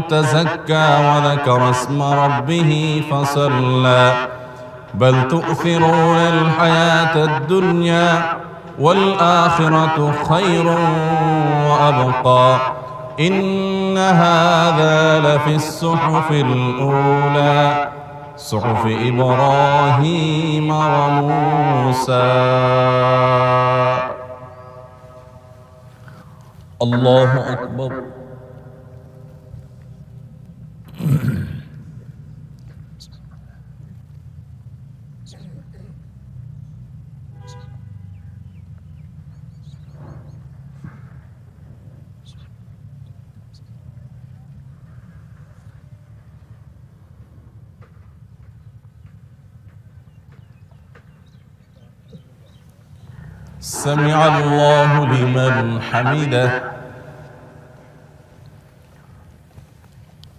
تزكى وذكر اسم ربه فصلى. بل تؤثرون الحياة الدنيا والآخرة خير وأبقى. إن هذا لفي الصحف الأولى. صحف إبراهيم وموسى. الله أكبر. سمع الله لمن حمده.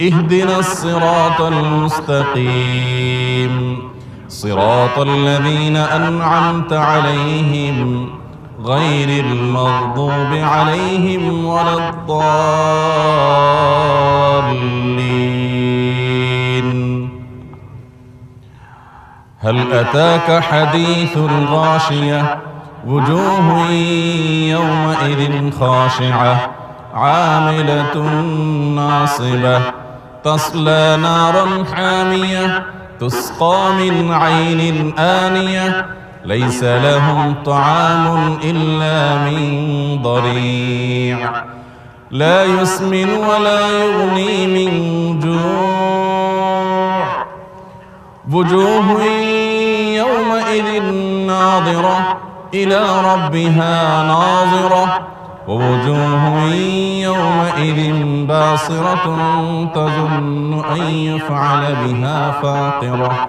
اهدنا الصراط المستقيم. صراط الذين أنعمت عليهم غير المغضوب عليهم ولا الضالين. هل أتاك حديث الغاشية؟ وجوه يومئذ خاشعة عاملة ناصبة. تصلى نارا حامية تسقى من عين آنية ليس لهم طعام إلا من ضريع. لا يسمن ولا يغني من جوع. وجوه يومئذ ناظرة إلى ربها ناظرة. ووجوه يومئذ باصرة تظن أن يفعل بها فاقرة.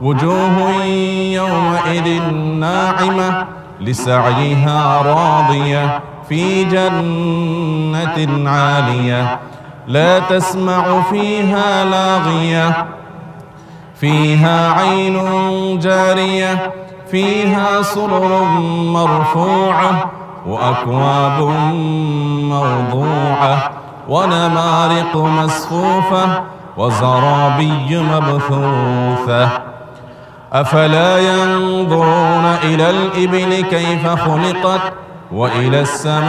وجوه يومئذ ناعمة لسعيها راضية في جنة عالية. لا تسمع فيها لاغية فيها عين جارية فيها سرر مرفوعة. وأكواب موضوعة ونمارق مصفوفة وزرابي مبثوثة. أفلا ينظرون إلى الإبل كيف خلقت وإلى السماء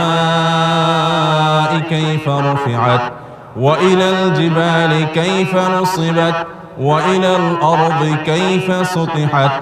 كيف رفعت وإلى الجبال كيف نصبت وإلى الأرض كيف سطحت.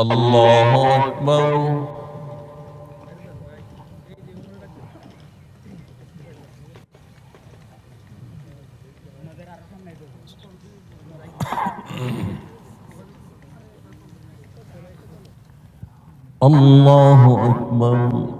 الله أكبر. الله أكبر.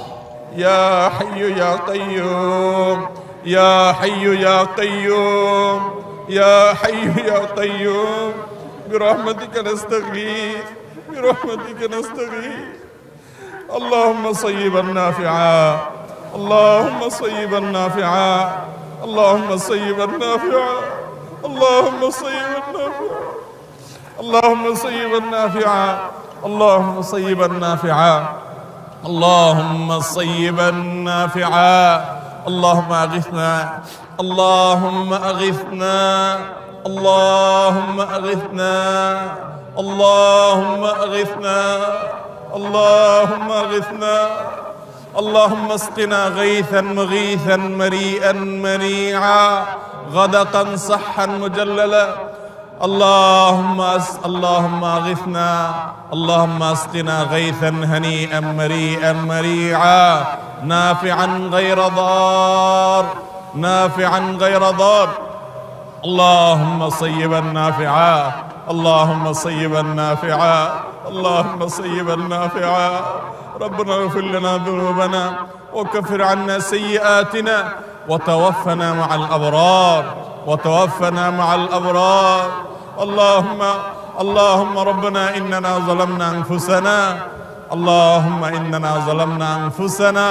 يا حي يا قيوم يا حي يا قيوم يا حي يا قيوم. برحمتك نستغيث برحمتك نستغيث. اللهم صيبا نافعا اللهم صيبا نافعا اللهم صيبا نافعا اللهم صيبا نافعا اللهم صيبا نافعا اللهم صيبا نافعا. اللهم صيبا نافعا. اللهم أغثنا. اللهم أغثنا. اللهم أغثنا. اللهم أغثنا. اللهم أغثنا. اللهم اسقنا غيثا مغيثا مريئا منيعا. غدقا صحا مجللا. اللهم أس... اللهم أغثنا اللهم أسقنا غيثا هنيئا مريئا مريعا نافعا غير ضار نافعا غير ضار. اللهم صيبا نافعا اللهم صيبا نافعا اللهم صيبا نافعا. ربنا اغفر لنا ذنوبنا وكفر عنا سيئاتنا وتوفنا مع الأبرار. وتوفنا مع الابرار اللهم اللهم ربنا اننا ظلمنا انفسنا اللهم اننا ظلمنا انفسنا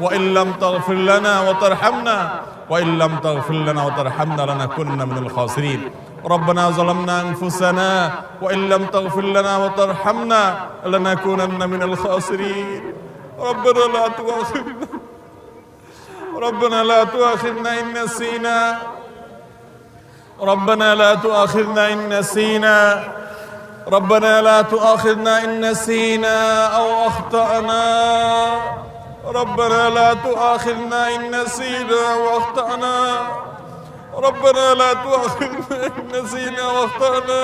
وان لم تغفر لنا وترحمنا وان لم تغفر لنا وترحمنا لنكن من الخاسرين ربنا ظلمنا انفسنا وان لم تغفر لنا وترحمنا لنكونن من الخاسرين ربنا لا تؤاخذنا ربنا لا تؤاخذنا ان نسينا ربنا لا تؤاخذنا إن نسينا. ربنا لا تؤاخذنا إن نسينا أو أخطأنا. ربنا لا تؤاخذنا إن نسينا أو أخطأنا. ربنا لا تؤاخذنا إن نسينا واخطانا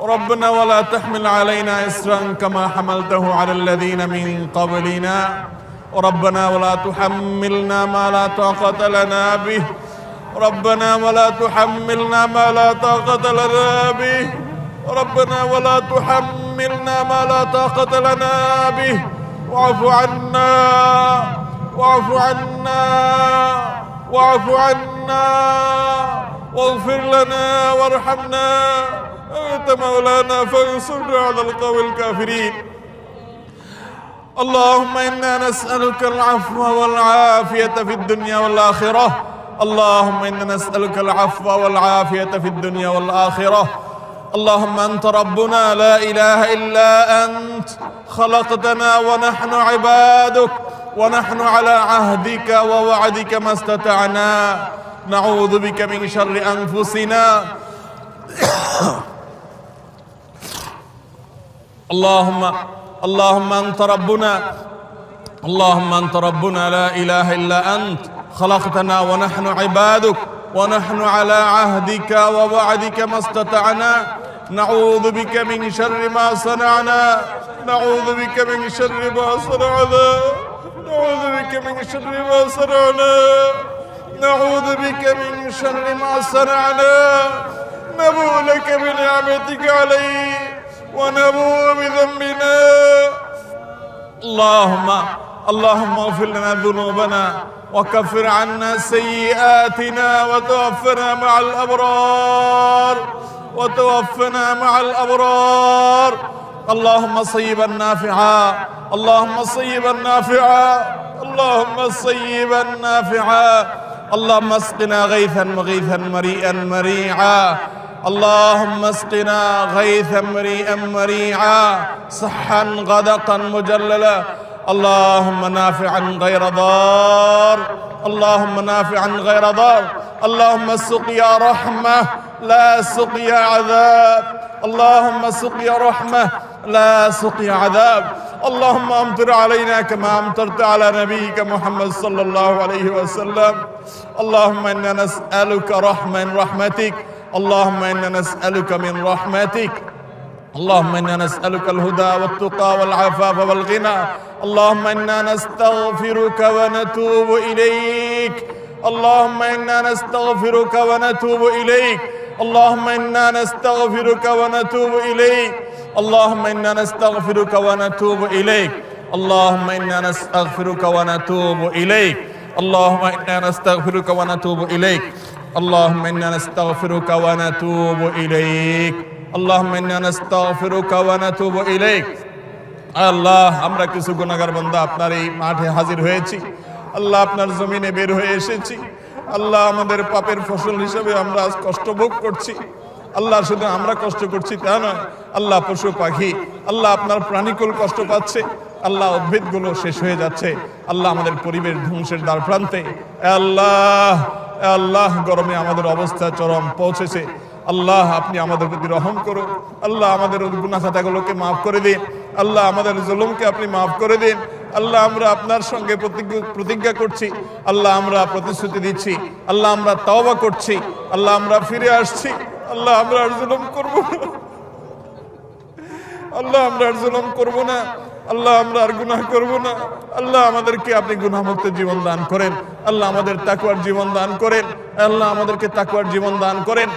ربنا ولا تحمل علينا إسرا كما حملته على الذين من قبلنا. ربنا ولا تحملنا ما لا طاقة لنا به. ربنا ولا تحملنا ما لا طاقة لنا به. ربنا ولا تحملنا ما لا طاقة لنا به. واعف عنا واعف عنا واعف عنا. واغفر لنا وارحمنا. أنت مولانا فانصرنا على القوم الكافرين. اللهم إنا نسألك العفو والعافية في الدنيا والآخرة. اللهم إنا نسألك العفو والعافية في الدنيا والآخرة. اللهم أنت ربنا لا إله إلا أنت. خلقتنا ونحن عبادك. ونحن على عهدك ووعدك ما استطعنا. نعوذ بك من شر أنفسنا. اللهم اللهم أنت ربنا. اللهم أنت ربنا لا إله إلا أنت. خلقتنا ونحن عبادك ونحن على عهدك ووعدك ما استطعنا. نعوذ بك من شر ما صنعنا. نعوذ بك من شر ما صنعنا. نعوذ بك من شر ما صنعنا. نعوذ بك من شر ما صنعنا. نبوء لك بنعمتك علي ونبوء بذنبنا. اللهم اللهم اغفر لنا ذنوبنا. وكفر عنا سيئاتنا وتوفنا مع الأبرار وتوفنا مع الأبرار. اللهم صيبا نافعا اللهم صيبا نافعا اللهم صيبا نافعا. اللهم اسقنا غيثا مغيثا مريئا مريعا. اللهم اسقنا غيثا مريئا مريعا. صحا غدقا مجللا. اللهم نافعا غير ضار. اللهم نافعا غير ضار. اللهم سقيا رحمة لا سقيا عذاب. اللهم سقيا رحمة لا سقيا عذاب. اللهم امطر علينا كما امطرت على نبيك محمد صلى الله عليه وسلم. اللهم إنا نسألك رحمة من رحمتك. اللهم إنا نسألك من رحمتك. اللهم إنا نسألك الهدى والتقى والعفاف والغنى. اللهم إنا نستغفرك ونتوب إليك. اللهم إنا نستغفرك ونتوب إليك. اللهم إنا نستغفرك ونتوب إليك. اللهم إنا نستغفرك ونتوب إليك. اللهم إنا نستغفرك ونتوب إليك. اللهم إنا نستغفرك ونتوب إليك. اللهم إنا نستغفرك ونتوب إليك. اللهم إنا نستغفرك ونتوب إليك. আল্লাহ, আমরা কিছু গুণাগার বন্ধা আপনার এই মাঠে হাজির হয়েছি। আল্লাহ আপনার জমিনে বের হয়ে এসেছি। আল্লাহ আমাদের পাপের ফসল হিসেবে আমরা আজ কষ্ট ভোগ করছি। আল্লাহ শুধু আমরা কষ্ট করছি তা নয়, আল্লাহ পশু পাখি, আল্লাহ আপনার প্রাণীকুল কষ্ট পাচ্ছে, আল্লাহ উদ্ভিদগুলো শেষ হয়ে যাচ্ছে। আল্লাহ আমাদের পরিবেশ ধ্বংসের দ্বার প্রান্তে। আল্লাহ আল্লাহ, গরমে আমাদের অবস্থা চরম পৌঁছেছে। আল্লাহ, আপনি আমাদের প্রতি রহম করুন। আল্লাহ আমাদের গুনা খাতাগুলোকে মাফ করে দিন। আল্লাহ আমাদের জুলুমকে আপনি মাফ করে দিন। আল্লাহ আমরা আপনার সঙ্গে প্রতিজ্ঞ- করছি। আল্লাহ আমরা প্রতিশ্রুতি দিচ্ছি। আল্লাহ আমরা তওবা করছি। আল্লাহ আমরা ফিরে আসছি। আল্লাহ আমরা আর জুলুম করব না। আল্লাহ আমরা আর জুলুম করব না। আল্লাহ আমরা আর গুনাহ করব না। আল্লাহ আমাদেরকে আপনি গুনাহমুক্ত জীবন দান করেন। আল্লাহ আমাদের তাকুয়ার জীবন দান করেন। আল্লাহ আমাদেরকে তাকুয়ার জীবন দান করেন।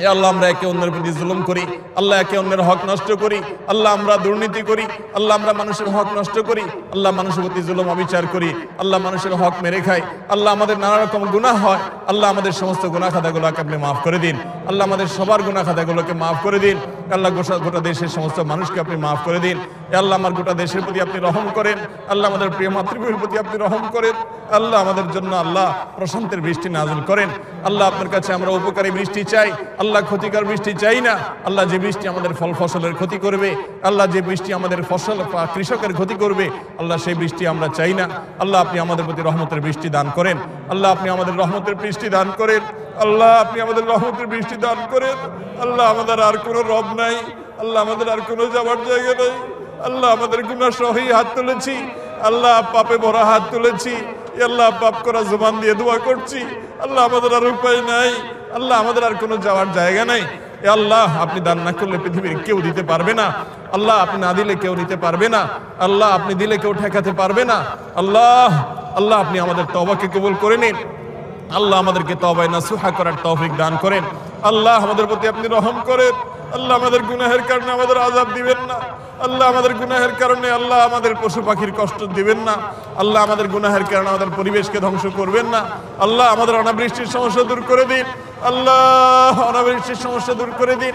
এ আল্লাহ, আমরা একে অন্যের প্রতি জুলুম করি, আল্লাহ একে অন্যের হক নষ্ট করি, আল্লাহ আমরা দুর্নীতি করি, আল্লাহ আমরা মানুষের হক নষ্ট করি, আল্লাহ মানুষের প্রতি জুলুম অবিচার করি, আল্লাহ মানুষের হক মেরে খাই আল্লাহ আমাদের নানা রকম গুনাহ হয়, আল্লাহ আমাদের সমস্ত গুনাহ খাতাগুলোকে আপনি মাফ করে দিন, আল্লাহ আমাদের সবার গুনাহ খাতাগুলোকে মাফ করে দিন আল্লাহ গোটা দেশের সমস্ত মানুষকে আপনি মাফ করে দিন আল্লাহ আমার গোটা দেশের প্রতি আপনি রহম করেন, আল্লাহ আমাদের প্রিয় মাতৃভূমির প্রতি আপনি রহম করেন, আল্লাহ আমাদের জন্য আল্লাহ প্রশান্তের বৃষ্টি নাজিল করেন, আল্লাহ আপনার কাছে আমরা উপকারী বৃষ্টি চাই আল্লাহ ক্ষতিকর বৃষ্টি চাই না। আল্লাহ যে বৃষ্টি আমাদের ফল ফসলের ক্ষতি করবে, আল্লাহ যে বৃষ্টি আমাদের ফসল কৃষকের ক্ষতি করবে, আল্লাহ সেই বৃষ্টি আমরা চাই না। আল্লাহ আপনি আমাদের প্রতি রহমতের বৃষ্টি দান করেন। আল্লাহ আপনি আমাদের রহমতের বৃষ্টি দান করেন। আল্লাহ আপনি আমাদের রহমতের বৃষ্টি দান করেন। আল্লাহ আমাদের আর কোনো রব নাই। আল্লাহ আমাদের আর কোনো যাওয়ার জায়গা নেই। আল্লাহ আমাদের গুণা সহি হাত তুলেছি। আল্লাহ পাপে ভরা হাত তুলেছি। আল্লাহ পাপ করা জবান দিয়ে দোয়া করছি। আল্লাহ আমাদের আর উপায় নাই। আল্লাহ আমাদের আর কোনো যাওয়ার জায়গা নাই। এ আল্লাহ, আপনি দান না করলে পৃথিবীর কেউ দিতে পারবে না। আল্লাহ, আপনি না দিলে কেউ নিতে পারবে না। আল্লাহ, আপনি দিলে কেউ ঠেকাতে পারবে না। আল্লাহ আল্লাহ, আপনি আমাদের তবাকে কবুল করে নিন। আল্লাহ আমাদেরকে তবায় নাসুহা করার তৌফিক দান করেন। আল্লাহ আমাদের প্রতি আপনি রহম করেন। আল্লাহ আমাদের গুনাহের কারণে আমাদের আজাব দিবেন না। আল্লাহ আমাদের গুনাহের কারণে আল্লাহ আমাদের পশু পাখির কষ্ট দিবেন না। আল্লাহ আমাদের গুনাহের কারণে আমাদের পরিবেশকে ধ্বংস করবেন না। আল্লাহ আমাদের অনাবৃষ্টির সমস্যা দূর করে দিন। আল্লাহ অনাবৃষ্টির সমস্যা দূর করে দিন।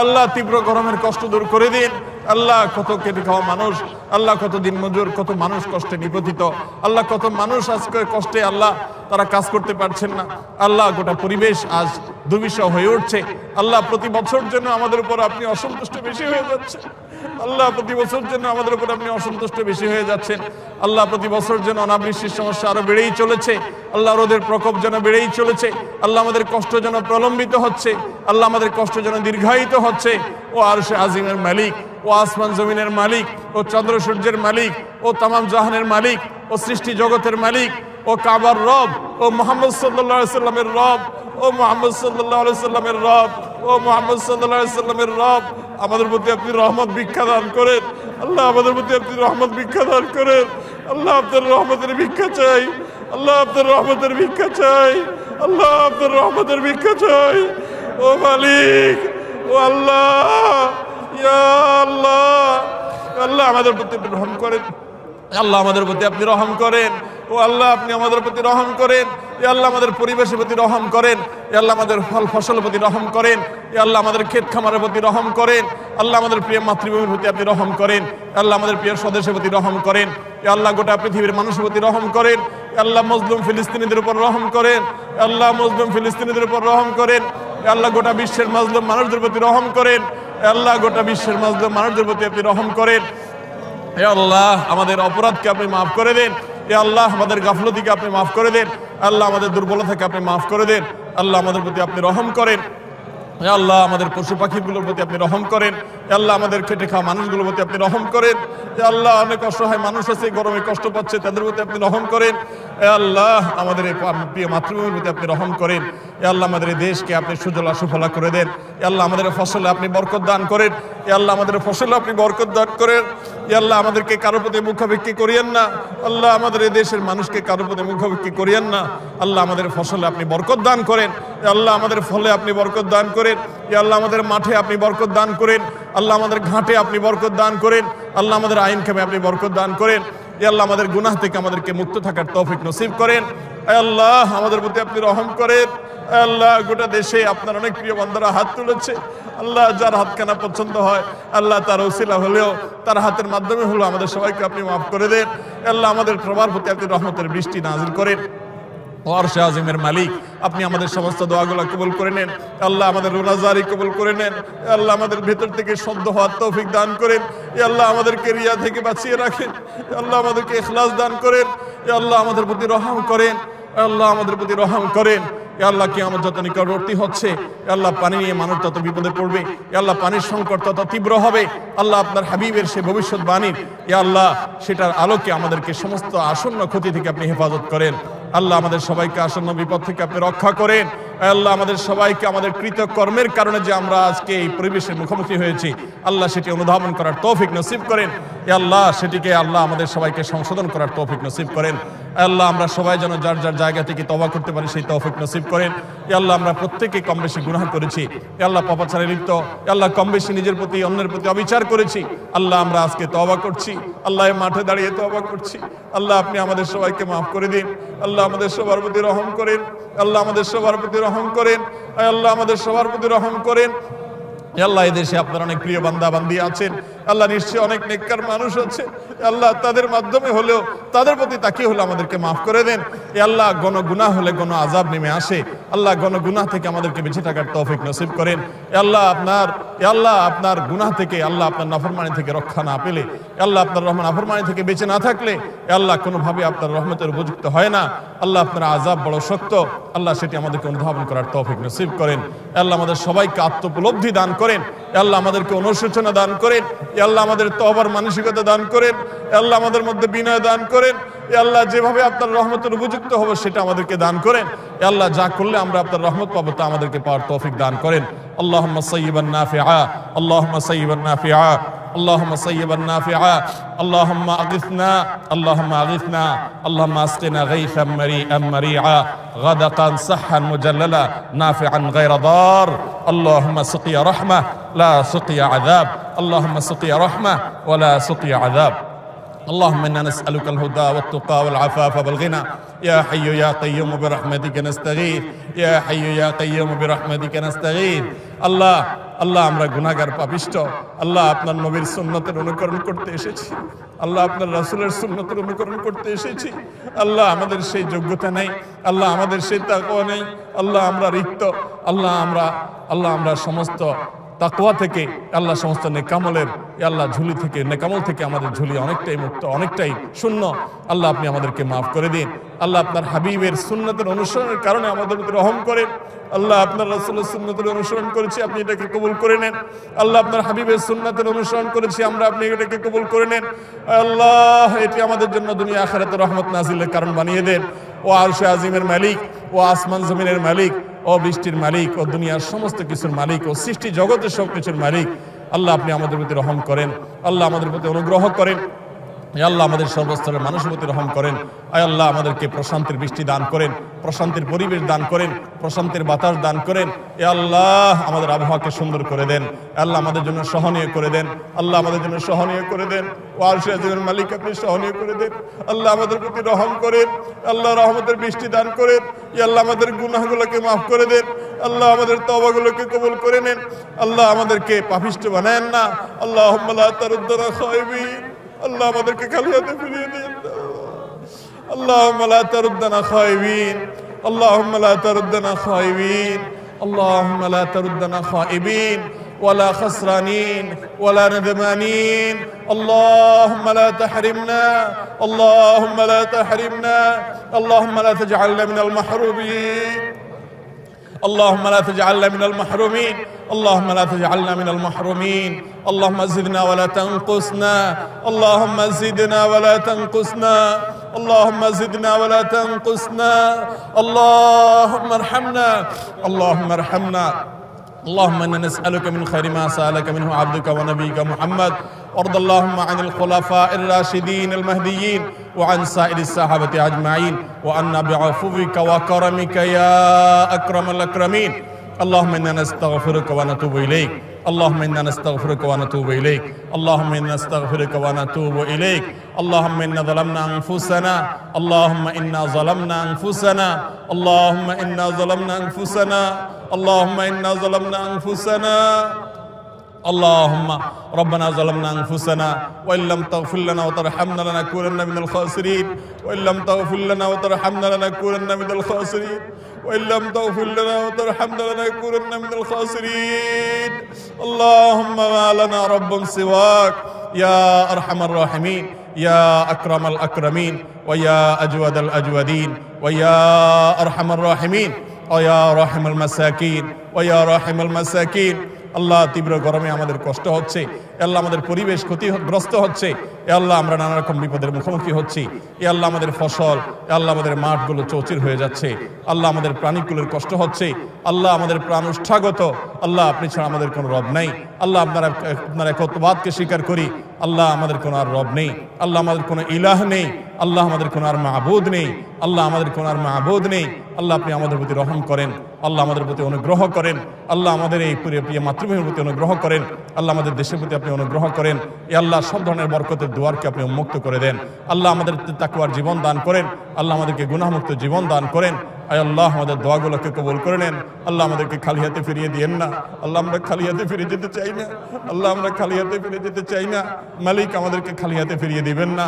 আল্লাহ তীব্র গরমের কষ্ট দূর করে দিন। আল্লাহ কত কেটে খাওয়া মানুষ আল্লাহ কত দিন মজুর, কত মানুষ কষ্টে নিপতিত। আল্লাহ কত মানুষ আজকে কষ্টে আল্লাহ, তারা কাজ করতে পারছেন না। আল্লাহ গোটা পরিবেশ আজ দুর্বিষহ হয়ে উঠছে। আল্লাহ প্রতি বছর জন্য আমাদের উপর আপনি অসন্তুষ্ট বেশি হয়ে যাচ্ছে আল্লাহ প্রতি বছর জন্য আমাদের উপর আপনি অসন্তুষ্ট বেশি হয়ে যাচ্ছেন। আল্লাহ প্রতি বছর যেন অনাবৃষ্টির সমস্যা আরও বেড়েই চলেছে। আল্লাহ রোদের প্রকোপ যেন বেড়েই চলেছে। আল্লাহ আমাদের কষ্ট যেন প্রলম্বিত হচ্ছে। আল্লাহ আমাদের কষ্ট যেন দীর্ঘায়িত হচ্ছে। ও আর সে আজিমের মালিক, ও আসমান জমিনের মালিক, ও চন্দ্র সূর্যের মালিক ও তামাম জাহানের মালিক ও সৃষ্টি জগতের মালিক ও কাবার রব ও মোহাম্মদ সাল্লাহ সাল্লামের রব ও মোহাম্মদ সাল্লাহ সাল্লামের রব ও মোহাম্মদ সাল্লাহ সাল্লামের রব। আমাদের প্রতি আপনি রহমত ভিক্ষা দান করেন। আল্লাহ আমাদের প্রতি আপনি রহমত ভিক্ষা দান করেন। আল্লাহ আপনার রহমতের ভিক্ষা চাই। আল্লাহ আপনার রহমতের ভিক্ষা চাই। আল্লাহ আপনার রহমতের ভিক্ষা চাই। ও মালিক, ও আল্লাহ, ইয়া আল্লাহ। আল্লাহ আমাদের প্রতি রহম করেন আল্লাহ আমাদের প্রতি আপনি রহম করেন ও আল্লাহ আপনি আমাদের প্রতি রহম করেন এ আল্লাহ আমাদের পরিবেশের প্রতি রহম করেন এ আল্লাহ আমাদের ফল ফসলের প্রতি রহম করেন এ আল্লাহ আমাদের ক্ষেত খামারের প্রতি রহম করেন আল্লাহ আমাদের প্রিয় মাতৃভূমির প্রতি আপনি রহম করেন আল্লাহ আমাদের প্রিয় স্বদেশের প্রতি রহম করেন এ আল্লাহ গোটা পৃথিবীর মানুষের প্রতি রহম করেন আল্লাহ মজলুম ফিলিস্তিনিদের উপর রহম করেন আল্লাহ মজলুম ফিলিস্তিনিদের উপর রহম করেন আল্লাহ গোটা বিশ্বের মজলুম মানুষদের প্রতি রহম করেন আল্লাহ গোটা বিশ্বের মাজলুম মানুষদের প্রতি আপনি রহম করেন। এ আল্লাহ, আমাদের অপরাধকে আপনি মাফ করে দেন। এ আল্লাহ, আমাদের গাফলতিকে আপনি মাফ করে দেন। আল্লাহ, আমাদের দুর্বলতাকে আপনি মাফ করে দেন। আল্লাহ, আমাদের প্রতি আপনি রহম করেন। আল্লাহ, আমাদের পশু পাখিগুলোর প্রতি আপনি রহম করেন। আল্লাহ, আমাদের খেটে খাওয়া মানুষগুলোর প্রতি আপনি রহম করেন। আল্লাহ, অনেক অসহায় মানুষ আছে, গরমে কষ্ট পাচ্ছে, তাদের প্রতি আপনি রহম করেন। আল্লাহ, আমাদের প্রিয় মাতৃভূমির প্রতি আপনি রহম করেন। এ আল্লাহ, আমাদের দেশকে আপনি সুজলা সুফলা করে দেন। এ আল্লাহ, আমাদের ফসলে আপনি বরকত দান করেন। এ আল্লাহ, আমাদের ফসলে আপনি বরকত দান করেন। আল্লাহ, আমাদেরকে কারোর প্রতি মুখাভিক্ষি করিয়েন না। আল্লাহ, আমাদের এই দেশের মানুষকে কারোর প্রতি মুখাভিক্ষি করিয়েন না। আল্লাহ, আমাদের ফসলে আপনি বরকত দান করেন। আল্লাহ, আমাদের ফলে আপনি বরকত দান করেন। আল্লাহ, আমাদের মাঠে আপনি বরকত দান করেন। আল্লাহ, আমাদের ঘাটে আপনি বরকত দান করেন। আল্লাহ, আমাদের আইন খেমে আপনি বরকত দান করেন। আল্লাহ, আমাদের গুনাহ থেকে আমাদেরকে মুক্ত থাকার তৌফিক নসিব করেন। আল্লাহ, আমাদের প্রতি আপনি রহম করেন। আল্লাহ, গোটা দেশে আপনার অনেক প্রিয় বান্দারা হাত তুলেছে। আল্লাহ, যার হাতখানা পছন্দ হয়, আল্লাহ তার ওসিলা হলেও তার হাতের মাধ্যমে হলো আমাদের সবাইকে আপনি মাফ করে দেন। আল্লাহ আমাদের সবার প্রতি আপনি রহমতের বৃষ্টি নাজিল করেন। ওয়ারশে আজিমের মালিক, আপনি আমাদের সমস্ত দোয়াগুলো কবুল করে নেন। আল্লাহ আমাদের রোনাজারি কবুল করে নেন। আল্লাহ আমাদের ভেতর থেকে সদ্য হওয়ার তৌফিক দান করেন। আল্লাহ আমাদেরকে রিয়া থেকে বাঁচিয়ে রাখেন। আল্লাহ আমাদেরকে ইখলাস দান করেন। আল্লাহ আমাদের প্রতি রহম করেন। আল্লাহ আমাদের প্রতি রহম করেন। আল্লাহ কি আমার যত নিকটবর্তী হচ্ছে আল্লাহ পানি নিয়ে মানুষ তত বিপদে পড়বে, এ আল্লাহ পানির সংকট তত তীব্র হবে, আল্লাহ আপনার হাবিবের সে ভবিষ্যৎবাণীর এ আল্লাহ সেটার আলোকে আমাদেরকে সমস্ত আসন্ন ক্ষতি থেকে আপনি হেফাজত করেন, আল্লাহ আমাদের সবাইকে আসন্ন বিপদ থেকে আপনি রক্ষা করেন আল্লাহ আমাদের সবাইকে আমাদের কৃতকর্মের কারণে যে আমরা আজকে এই পরিবেশের মুখোমুখি হয়েছি, আল্লাহ সেটি অনুধাবন করার তৌফিক নসিব করেন। আল্লাহ সেটিকে আল্লাহ আমাদের সবাইকে সংশোধন করার তৌফিক নসিব করেন। আল্লাহ আমরা সবাই যেন যার যার জায়গা থেকে তবা করতে পারি সেই তৌফিক নসিব করেন। আল্লাহ আমরা প্রত্যেকে কম বেশি গুনাহ করেছি। আল্লাহ পাপাচারে লিপ্ত। আল্লাহ কম বেশি নিজের প্রতি, অন্যের প্রতি অবিচার করেছি। আল্লাহ আমরা আজকে তবা করছি। আল্লাহ মাঠে দাঁড়িয়ে তবা করছি। আল্লাহ আপনি আমাদের সবাইকে মাফ করে দিন। আল্লাহ আমাদের সবার প্রতি রহম করেন। আল্লাহ আমাদের সবার প্রতি রহম করেন। আল্লাহ আমাদের সবার প্রতি রহম করেন। আল্লাহ এদেশে দেশে আপনার অনেক প্রিয় বান্দা বান্দি আছেন। আল্লাহ নিশ্চয়ই অনেক নেককার মানুষ আছে। আল্লাহ তাদের মাধ্যমে হলেও তাদের প্রতি তাকিয়ে হলে আমাদেরকে মাফ করে দেন। এ আল্লাহ গণ গুনাহ হলে গণ আজাব নেমে আসে। আল্লাহ গণ গুনাহ থেকে আমাদেরকে বেঁচে থাকার তৌফিক নসিব করেন। এ আল্লাহ আপনার, এ আল্লাহ আপনার গুনাহ থেকে আল্লাহ আপনার নাফরমানি থেকে রক্ষা না পেলে আল্লাহ আপনার রহমান নাফরমানি থেকে বেঁচে না থাকলে, এ আল্লাহ কোনোভাবে আপনার রহমতের উপযুক্ত হয় না। আল্লাহ আপনার আজাব বড় শক্ত। আল্লাহ সেটি আমাদেরকে অনুধাবন করার তৌফিক নসিব করেন। আল্লাহ আমাদের সবাইকে আত্মোপলব্ধি দান করেন। আল্লাহ আমাদেরকে অনুশোচনা দান করেন। আল্লাহ আমাদের তহবার মানসিকতা দান করেন। আল্লাহ আমাদের মধ্যে বিনয় দান করেন। আল্লাহ যেভাবে আপনার রহমতের উপযুক্ত হবে সেটা আমাদেরকে দান করেন। আল্লাহ যা করলে আমরা আপনার রহমত পাবো তা আমাদেরকে পাওয়ার তৌফিক দান করেন। اللهم صيبا نافعا اللهم صيبا نافعا اللهم صيبا نافعا اللهم أغثنا اللهم أغثنا اللهم أسقنا غيثا مريئا مريعا غدقا صحا مجللا نافعا غير ضار. اللهم سقي رحمة لا سقي عذاب. اللهم سقي رحمة ولا سقي عذاب. اللهم انا نسالك الهدى والتقى والعفاف والغنى يا حي يا قيوم برحمتك نستغيث يا حي يا قيوم برحمتك نستغيث আল্লাহ আল্লাহ আমরা গুনাহগার পাপিষ্ট আল্লাহ আপনার নবীর সুন্নতের অনুকরণ করতে এসেছি আল্লাহ আপনার রাসূলের সুন্নতের অনুকরণ করতে এসেছি আল্লাহ আমাদের সেই যোগ্যতা নেই আল্লাহ আমাদের সেই তাকওয়া নেই আল্লাহ আমরা রিক্ত আল্লাহ আমরা আল্লাহ আমরা সমস্ত তাকওয়া থেকে, আল্লাহ সমস্ত নেকামলের আল্লাহ ঝুলি থেকে, নেকামল থেকে আমাদের ঝুলি অনেকটাই মুক্ত, অনেকটাই শূন্য। আল্লাহ আপনি আমাদেরকে মাফ করে দিন। আল্লাহ আপনার হাবিবের সুন্নতের অনুসরণের কারণে আমাদের প্রতি রহম করেন। আল্লাহ আপনার রাসূলের সুন্নতের অনুসরণ করেছি, আপনি এটাকে কবুল করে নেন। আল্লাহ আপনার হাবিবের সুন্নতের অনুসরণ করেছি, আমরা আপনি এটাকে কবুল করে নেন। আল্লাহ, এটি আমাদের জন্য দুনিয়া আখেরাতে রহমত নাজিলের কারণ বানিয়ে দেন। ও আরশে আজিমের মালিক, ও আসমান জমিনের মালিক ও বৃষ্টির মালিক ও দুনিয়ার সমস্ত কিছুর মালিক ও সৃষ্টি জগতের সব কিছুর মালিক। আল্লাহ আপনি আমাদের প্রতি রহম করেন। আল্লাহ আমাদের প্রতি অনুগ্রহ করেন। আল্লাহ আমাদের সর্বস্তরের মানুষের প্রতি রহম করেন। আয় আল্লাহ আমাদেরকে প্রশান্তির বৃষ্টি দান করেন, প্রশান্তির পরিবেশ দান করেন, প্রশান্তির বাতাস দান করেন। এ আল্লাহ আমাদের আবহাওয়াকে সুন্দর করে দেন আল্লাহ আমাদের জন্য সহনীয় করে দেন, আল্লাহ আমাদের জন্য সহনীয় করে দেন, ও আরশে মালিক আপনি সহনীয় করে দেন, আল্লাহ আমাদের প্রতি রহম করেন, আল্লাহ রহমতের বৃষ্টি দান করেন ই আল্লাহ আমাদের গুনাহগুলোকে মাফ করে দেন, আল্লাহ আমাদের তবাগুলোকে কবুল করে নেন, আল্লাহ আমাদেরকে পাপিষ্ট বানায়েন না আল্লাহ তারুদ্দারা খাইবিন। আল্লাহ আমাদেরকে খালি হাতে ফিরিয়ে দিন اللهم لا تردنا خائبين اللهم لا تردنا خائبين اللهم لا تردنا خائبين ولا خسرانين ولا ندمانين اللهم لا تحرمنا اللهم لا تحرمنا اللهم لا تجعلنا من المحرومين اللهم لا تجعلنا من المحرومين. اللهم لا تجعلنا من المحرومين. اللهم زدنا ولا تنقصنا. اللهم زدنا ولا تنقصنا. اللهم زدنا ولا تنقصنا. اللهم ارحمنا. اللهم ارحمنا. اللهم إنا نسألك من خير ما سألك منه عبدك ونبيك محمد. وارض اللهم عن الخلفاء الراشدين المهديين وعن سائر الصحابة أجمعين. وعنا بعفوك وكرمك يا أكرم الأكرمين. اللهم إنا نستغفرك ونتوب إليك. اللهم إنا نستغفرك ونتوب إليك. اللهم إنا نستغفرك ونتوب إليك. اللهم إنا ظلمنا أنفسنا. اللهم إنا ظلمنا أنفسنا. اللهم إنا ظلمنا أنفسنا. اللهم إنا ظلمنا أنفسنا. اللهم ربنا ظلمنا أنفسنا وإن لم تغفر لنا وترحمنا لنكونن من الخاسرين. وإن لم تغفر لنا وترحمنا لنكونن من الخاسرين. وإن لم تغفر لنا وترحمنا لنكونن من الخاسرين. اللهم ما لنا رب سواك. يا أرحم الراحمين. يا أكرم الأكرمين. ويا أجود الأجودين. ويا أرحم الراحمين. ওয়া রহমুল মাসাকিন ওয়া রহমুল মাসাকিন। আল্লাহ তীব্র গরমে আমাদের কষ্ট হচ্ছে। আল্লাহ আমাদের পরিবেশ ক্ষতিগ্রস্ত হচ্ছে এ আল্লাহ আমরা নানা রকম বিপদের মুখোমুখি হচ্ছি এ আল্লাহ আমাদের ফসল এ আল্লাহ আমাদের মাঠগুলো চৌচির হয়ে যাচ্ছে আল্লাহ আমাদের প্রাণীগুলোর কষ্ট হচ্ছে আল্লাহ আমাদের প্রাণ উষ্ঠাগত আল্লাহ আপনি ছাড়া আমাদের কোনো রব নাই আল্লাহ আপনারা আপনার একত্ববাদকে স্বীকার করি আল্লাহ আমাদের কোনো আর রব নেই আল্লাহ আমাদের কোনো ইলাহ নেই আল্লাহ আমাদের কোনো আর মাহবুদ নেই আল্লাহ আমাদের কোনো আর মাহবুদ নেই আল্লাহ আপনি আমাদের প্রতি রহম করেন আল্লাহ আমাদের প্রতি অনুগ্রহ করেন আল্লাহ আমাদের এই প্রিয় মাতৃভূমির প্রতি অনুগ্রহ করেন আল্লাহ আমাদের দেশের প্রতি আপনি অনুগ্রহ করেন এ আল্লাহ সব ধরনের বরকতের দুয়ারকে আপনি উন্মুক্ত করে দেন। আল্লাহ আমাদের তাকুয়ার জীবন দান করেন, আল্লাহ আমাদেরকে গুনাহমুক্ত জীবন দান করেন। আয় আল্লাহ, আমাদের দোয়াগুলোকে কবুল করে নেন। আল্লাহ আমাদেরকে খালি হাতে ফিরিয়ে দিয়েন না। আল্লাহ আমরা খালি হাতে ফিরে যেতে চাই না। আল্লাহ আমরা খালি হাতে ফিরে যেতে চাই না। মালিক আমাদেরকে খালি হাতে ফিরিয়ে দিবেন না।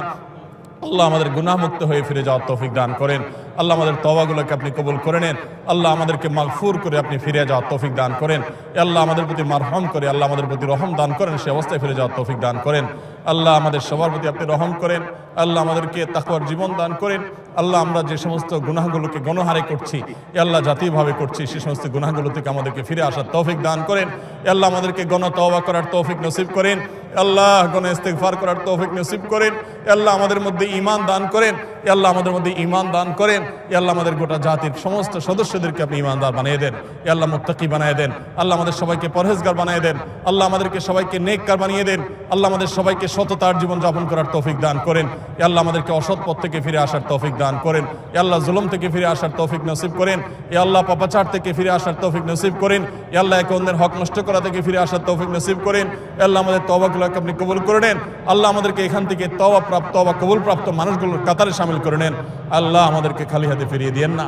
আল্লাহ আমাদের গুনাহমুক্ত হয়ে ফিরে যাওয়ার তৌফিক দান করেন। আল্লাহ আমাদের তবাগুলোকে আপনি কবুল করে নেন। আল্লাহ আমাদেরকে মাগফুর করে আপনি ফিরে যাওয়ার তৌফিক দান করেন। আল্লাহ আমাদের প্রতি মারহম করে, আল্লাহ আমাদের প্রতি রহম দান করেন, সে অবস্থায় ফিরে যাওয়ার তৌফিক দান করেন। আল্লাহ আমাদের সবার প্রতি আপনি রহম করেন, আল্লাহ আমাদেরকে তাকওয়ার জীবন দান করেন। আল্লাহ আমরা যে সমস্ত গুনাহগুলোকে গণহারে করছি আল্লাহ জাতীয়ভাবে করছি, সে সমস্ত গুনাহগুলো থেকে আমাদেরকে ফিরে আসার তৌফিক দান করেন। আল্লাহ আমাদেরকে গণ তওবা করার তৌফিক নসিব করেন। আল্লাহ গণ ইস্তেগফার করার তৌফিক নসিব করেন। আল্লাহ আমাদের মধ্যে ইমান দান করেন। আল্লাহ আমাদের মধ্যে ইমান দান করেন। আল্লাহ আমাদের গোটা জাতির সমস্ত সদস্যদেরকে আপনি ঈমানদার বানিয়ে দেন। আল্লাহ মুত্তাকি বানিয়ে দেন। আল্লাহ আমাদের সবাইকে পরহেজগার বানিয়ে দেন। আল্লাহ আমাদেরকে সবাইকে নেককার বানিয়ে দেন। আল্লাহ আমাদের সবাইকে সততার জীবন যাপন করার তৌফিক দান করেন। আল্লাহ আমাদেরকে অসৎ পথ থেকে ফিরে আসার তৌফিক দান করেন। আল্লাহ জুলুম থেকে ফিরে আসার তৌফিক নসিব করেন। এ আল্লাহ পাপাচার থেকে ফিরে আসার তৌফিক নসিব করেন। আল্লাহ একে অন্যের হক নষ্ট করা থেকে ফিরে আসার তৌফিক নসিব করেন। আল্লাহ আমাদের তবাগুলোকে আপনি কবুল করে নেন। আল্লাহ আমাদেরকে এখান থেকে তবা প্রাপ্ত বা কবুল প্রাপ্ত মানুষগুলোর কাতারে সামিল করে নেন। আল্লাহ আমাদেরকে খালি হাতে ফিরিয়ে দিয়েন না।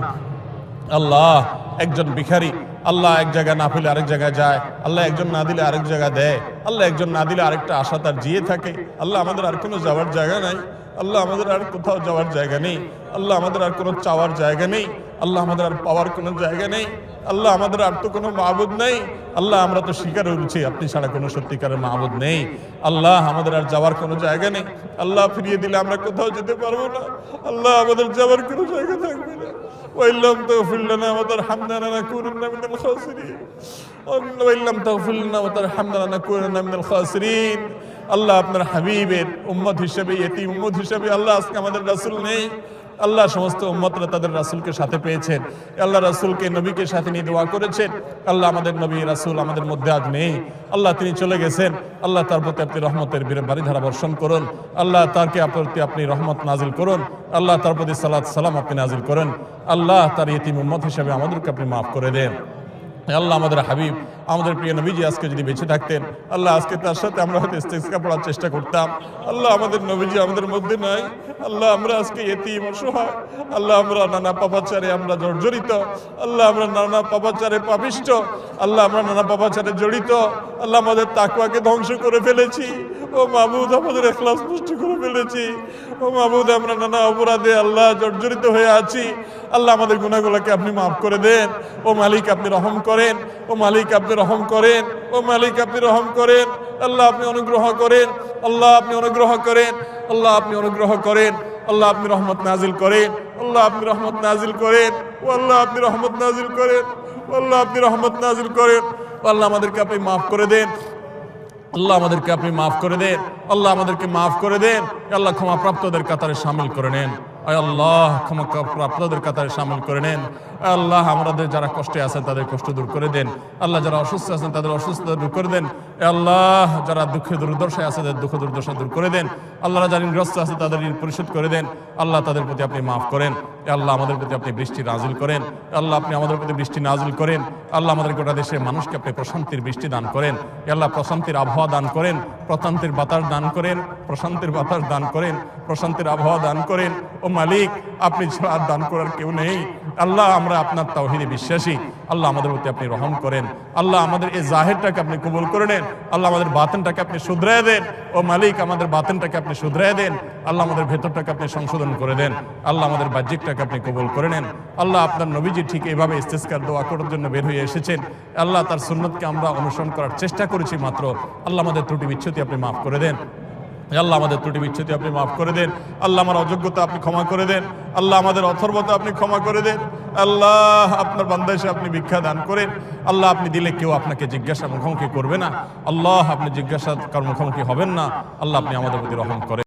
আল্লাহ একজন ভিখারি, আল্লাহ এক জায়গায় না পেলে আরেক জায়গায় যায়। আল্লাহ একজন না দিলে আরেক জায়গায় দেয়। আল্লাহ একজন না দিলে আরেকটা আশা তার জিয়ে থাকে। আল্লাহ আমাদের আর কোনো যাওয়ার জায়গা নাই। আল্লাহ আমাদের আর কোথাও যাওয়ার জায়গা নেই। আল্লাহ আমাদের আর কোনো চাওয়ার জায়গা নেই। আল্লাহ আমাদের আর পাওয়ার কোনো জায়গা নেই আল্লাহ আমাদের আর তো কোনো মাহবুদ নেই আল্লাহ আমরা তো স্বীকার হচ্ছি আপনি ছাড়া কোনো সত্যিকারের মাহবুদ নেই আল্লাহ আমাদের আর যাওয়ার কোনো জায়গা নেই আল্লাহ ফিরিয়ে দিলে আমরা কোথাও যেতে পারবো না আল্লাহ আমাদের যাওয়ার কোনো জায়গা থাকবে না وإن لم تغفر لنا وترحمنا لنكونن من الخاسرين وإن لم تغفر لنا وترحمنا لنكونن من الخاسرين আল্লাহ আপনার হাবিবের উম্মত হিসেবে এটি উম্মত হিসেবে আল্লাহ আজকে আমাদের রাসূল নেই। আল্লাহ সমস্ত উম্মতরা তাদের রাসূলকে সাথে পেয়েছেন। আল্লাহ রাসূলকে, নবীকে সাথে নিয়ে দোয়া করেছেন। আল্লাহ আমাদের নবী রাসূল আমাদের মধ্যে আজ নেই। আল্লাহ তিনি চলে গেছেন। আল্লাহ তার প্রতি আপনি রহমতের বীরে বাড়ি ধারা বর্ষণ করুন। আল্লাহ তারকে প্রতি আপনি রহমত নাজিল করুন। আল্লাহ তার প্রতি সালাত সালাম আপনি নাজিল করেন। আল্লাহ তার ইতিম উম্মত হিসেবে আমাদেরকে আপনি মাফ করে দেন। আল্লাহ আমাদের হাবিব আমাদের প্রিয় নবীজি আজকে যদি বেঁচে থাকতেন, আল্লাহ আজকে তার সাথে আমরা হয়তো ইস্তেস্কা পড়ার চেষ্টা করতাম। আল্লাহ আমাদের নবীজি আমাদের মধ্যে নাই। আল্লাহ আমরা আজকে এতিম অসহায়। আল্লাহ আমরা নানা পাপাচারে আমরা জর্জরিত। আল্লাহ আমরা নানা পাপাচারে পাপিষ্ট। আল্লাহ আমরা নানা পাপাচারে জড়িত। আল্লাহ আমাদের তাকুয়াকে ধ্বংস করে ফেলেছি। ও মাহবুদ আমাদের এখলাস নষ্ট করে ফেলেছি। ও মাহবুদ আমরা নানা অপরাধে আল্লাহ জর্জরিত হয়ে আছি। আল্লাহ আমাদের গুণাগুলোকে আপনি মাফ করে দেন। ও মালিক, আপনি রহম করেন। ও মালিক, আপনি রহম করেন, ও মালিক আপনি রহম করেন, আল্লাহ আপনি অনুগ্রহ করেন, আল্লাহ আপনি অনুগ্রহ করেন, আল্লাহ আপনি অনুগ্রহ করেন, আল্লাহ আপনি রহমত নাজিল করেন, আল্লাহ আপনি রহমত নাজিল করেন, ও আল্লাহ আপনি রহমত নাজিল করেন আল্লাহ আপনি রহমত নাজিল করেন আল্লাহ আমাদেরকে আপনি মাফ করে দেন, আল্লাহ আমাদেরকে আপনি মাফ করে দেন, আল্লাহ আমাদেরকে মাফ করে দেন, আল্লাহ ক্ষমা প্রাপ্তদের কাতারে সামিল করে নেন। আল্লাহ, ক্ষমা প্রাপ্তদের কাতারে সামিল করে নেন। আল্লাহ, আমাদের যারা কষ্টে আছেন তাদের কষ্ট দূর করে দেন। আল্লাহ, যারা অসুস্থ আছেন তাদের অসুস্থতা দূর করে দেন। আল্লাহ, যারা দুঃখে দুর্দশায় আছে তাদের দুঃখ দুর্দশা দূর করে দেন। আল্লাহ, যারা ঋণগ্রস্ত আছে তাদের ঋণ পরিশোধ করে দেন। আল্লাহ, তাদের প্রতি আপনি মাফ করেন। আল্লাহ, আমাদের প্রতি আপনি বৃষ্টি নাজিল করেন। আল্লাহ, আপনি আমাদের প্রতি বৃষ্টি নাজিল করেন। আল্লাহ, আমাদের গোটা দেশের মানুষকে আপনি প্রশান্তির বৃষ্টি দান করেন। আল্লাহ, প্রশান্তির আবহাওয়া দান করেন। প্রশান্তির বাতাস দান করেন। প্রশান্তির বাতাস দান করেন। প্রশান্তির আবহাওয়া দান করেন। মালিক, আপনি ছাড়া দান করার কেউ নেই। আল্লাহ, আমরা আপনার তাওহিদে বিশ্বাসী। আল্লাহ আমাদের প্রতি আপনি রহম করেন। আল্লাহ আমাদের এই জাহেরটাকে আপনি কবুল করে নেন। আল্লাহ আমাদের বাতেনটাকে আপনি শুধরায় দেন। ও মালিক, আমাদের বাতেনটাকে আপনি শুধরায় দেন। আল্লাহ আমাদের ভেতরটাকে আপনি সংশোধন করে দেন। আল্লাহ আমাদের বাহ্যিকটাকে আপনি কবুল করে নেন। আল্লাহ আপনার নবীজি ঠিক এইভাবে ইস্তেস্কার, দোয়া করার জন্য বের হয়ে এসেছেন। আল্লাহ তার সুন্নতকে আমরা অনুসরণ করার চেষ্টা করেছি মাত্র। আল্লাহ আমাদের ত্রুটি বিচ্ছুতি আপনি মাফ করে দেন। আল্লাহ, আমাদের ত্রুটি বিচ্ছুতি আপনি মাফ করে দেন। আল্লাহ, আমার অযোগ্যতা আপনি ক্ষমা করে দেন। আল্লাহ, আমাদের অথর্বতা আপনি ক্ষমা করে দেন। আল্লাহ, আপনার বান্দা এসে আপনি ভিক্ষা দান করেন। আল্লাহ, আপনি দিলে কেউ আপনাকে জিজ্ঞাসা মুখোমুখি করবে না। আল্লাহ, আপনি জিজ্ঞাসা মুখোমুখি হবেন না। আল্লাহ, আপনি আমাদের প্রতি রহম করেন।